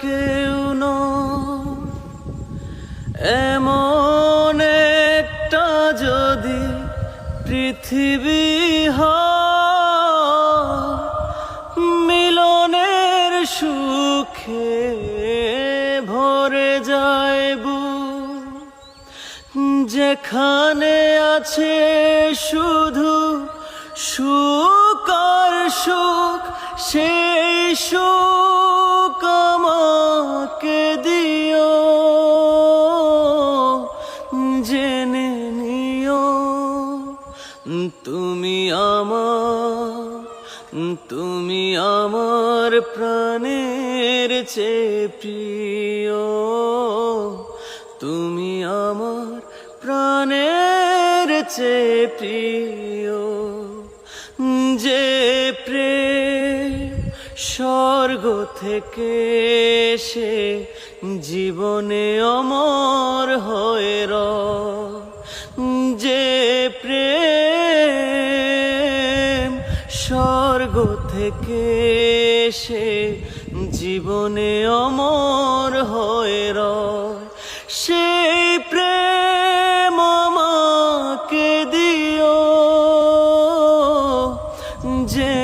কেউ এমন একটা যদি পৃথিবী মিলনের সুখে ভরে যায় যেখানে আছে শুধু সুখ আর সুখ, সেই সুখ আমাকে দিও, জেনে নিও, তুমি আমার তুমি আমার প্রাণের প্রিয়, তুমি আমার প্রাণের চেয়ে প্রিয়, যে প্রেম স্বর্গ থেকে সে জীবনে অমর হয়ে রয়। যে প্রেম স্বর্গ থেকে সে জীবনে অমর হয়ে রয় সেই প্রেম আমাকে দিও নিও